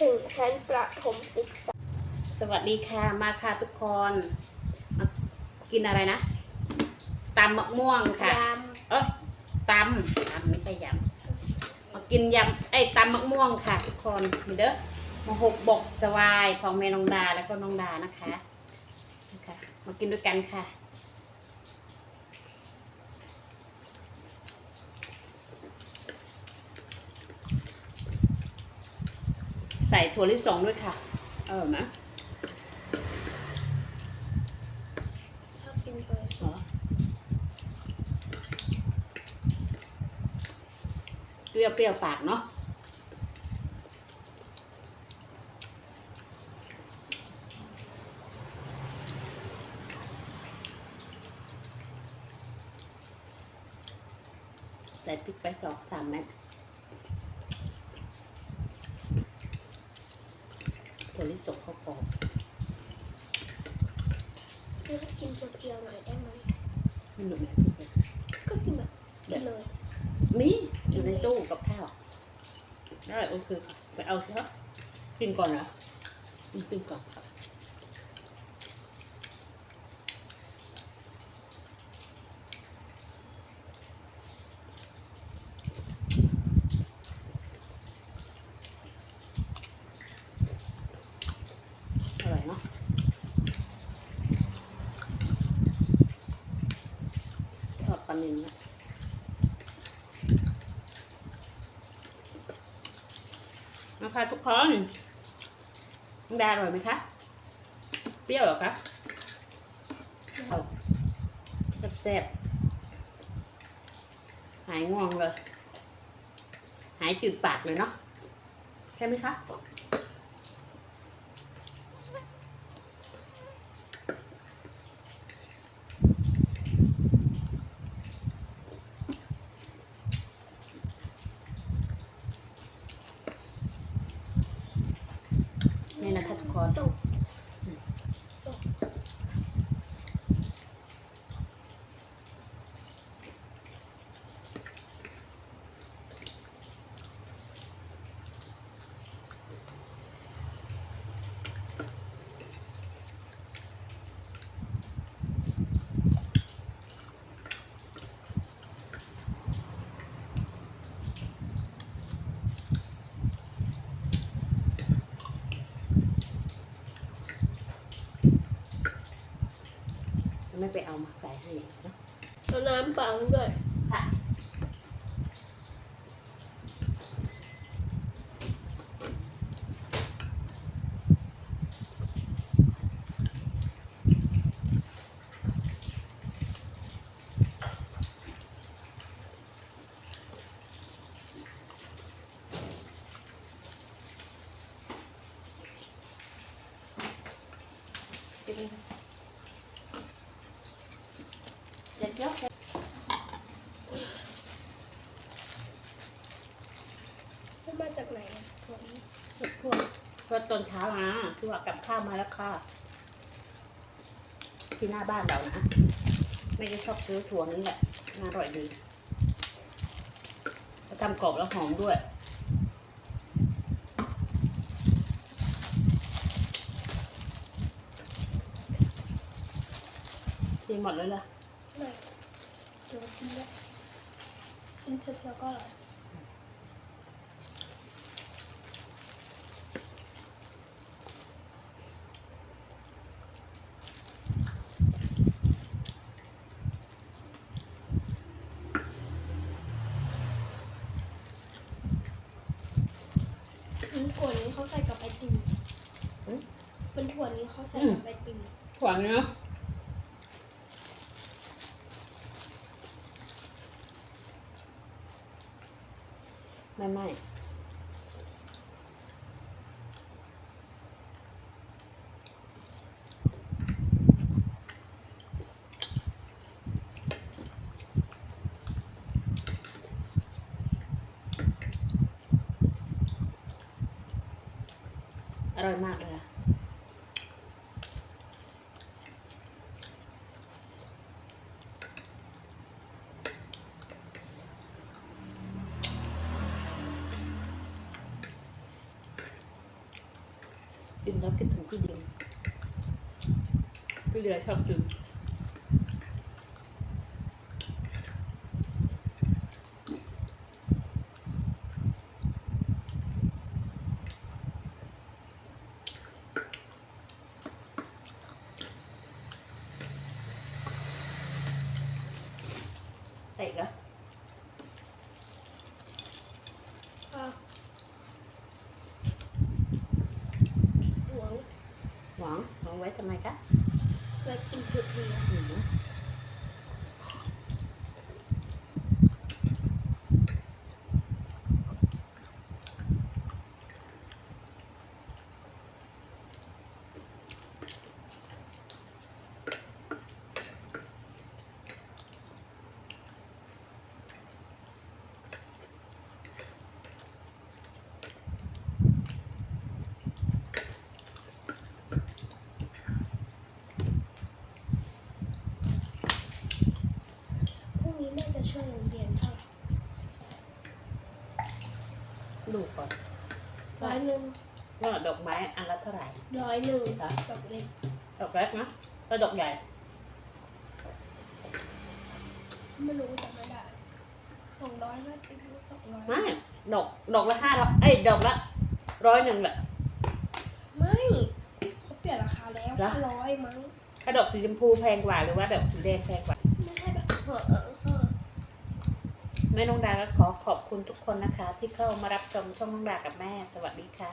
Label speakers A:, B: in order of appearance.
A: ถึงชั้นประถมศึกษา
B: สวัสดีค่ะมาค่ะทุกคนมากินอะไรนะตำมะม่วงค่ะ
A: ย
B: เออตำตำไม่ใช่ยำมากินยำไอ้ยตำมะม่วงค่ะ ทุกคนนี่เด้อมาหกบกสวายของเมนองดาแล้วก็น้องดานะคะนะคะ มากินด้วยกันค่ะ ใส่ถั่วลิสงด้วยค่ะเออไหมำ
A: ชอบกินเลย
B: เหรอเปรี้ยวเปรี้ยวปากเนาะใส่พริกไปสองสามเม็ดถั่ว ลิสงเขากรอบ
A: ไม่ได้กินเปรี้ยวๆหน่อยได้ไหม
B: ไม่หนุ่มเลย
A: ก็กินแบบกินเลย
B: มีอยู่ในตู้กับข้าวได้โอเคค่ะไปเอาเถอะกินก่อนเหรออืมกินก่อนครับ ร่อยเนาะทอดปลานิลนะนะคะทุกคนดาอร่อยไหมคะ เปรี้ยวเหรอคะเอาแซ่บๆหายง่วงเลย หายจืดปากเลยเนาะ ใช่ไหมคะ ไม่ไปเอามาใส่ให้เนอะ
A: เอาน้ำเปล่าด้วย
B: ค่ะ เดี๋ยว
A: มันมาจากไหนถั่วนี้
B: ทุกคนพอตอนเช้านะคือว่ากับข้าวมาแล้วค่ะ ที่หน้าบ้านเรานะไม่ได้ชอบซื้อถั่วนี่แหละน่าอร่อยดีแล้วทำกรอบแล้วหอมด้วยกินหมดเลยเห รอ
A: ไม่เดี๋ยวกินแล้วกินเพียวๆก็อร่อยอืมถั่วนี้เขาใส่กับไอติม
B: อืม
A: เป็นถั่วนี้เขาใส่กับไอติม
B: ถั่วเนื้อ ไม่ไม่อร่อยมากเลยอะ กินแล้วคิดถึงพี่ดิมพี่เดือชอบกินใส่อีกเหรอ
A: อะหวง
B: หวังหวังไว้ทำไมคะ
A: ไว้กินเผือกเผือก
B: อืม
A: พรุ่งนี้แม่จะช่วยโรงเรียนเท่าไหร่
B: ดูก่อน
A: ร้อยหนึ่ง
B: ว่าดอกไม้อันละเท่าไหร่
A: ร้อยหนึ่ง
B: ครับ
A: ดอกเล็ก
B: ดอกเล็กนะแล้วดอกใหญ่
A: ไม่รู้จำไม่ได้สองร้อยห้าสิบสองร้อย
B: ไม่ดอกดอกละห้าร้อยเอ้ยดอกละร้อยหนึ่งแหละ
A: ไม่เขาเปลี่ยนราคาแล้ว
B: เหรอ
A: ห้าร้อยมั้ง
B: ถ้าดอกสีชมพูแพงกว่าหรือว่าดอกสีแดงแพงกว่า
A: ไม่ใช่แบบเออเออเออ
B: แม่น้องดาก็ขอขอบคุณทุกคนนะคะ ที่เข้ามารับชมช่องน้องดากับแม่ สวัสดีค่ะ